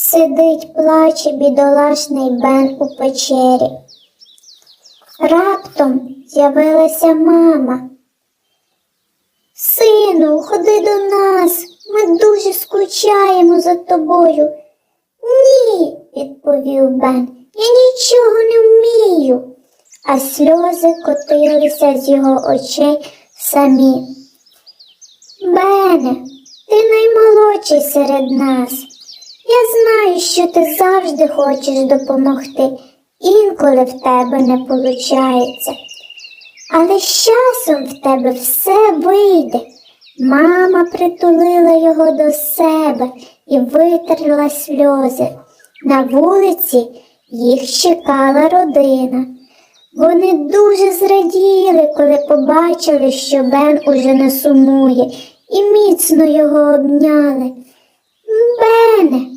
Сидить, плаче бідолашний Бен у печері. Раптом з'явилася мама. Сину, ходи до нас. Ми дуже скучаємо за тобою. Ні, відповів Бен. Я нічого не вмію. А сльози котилися з його очей самі. Бене, ти наймолодший серед нас. Я знаю, що ти завжди хочеш допомогти, інколи в тебе не виходить. Але з часом в тебе все вийде. Мама притулила його до себе і витерла сльози. На вулиці їх чекала родина. Вони дуже зраділи, коли побачили, що Бен уже не сумує, і міцно його обняли. Бене,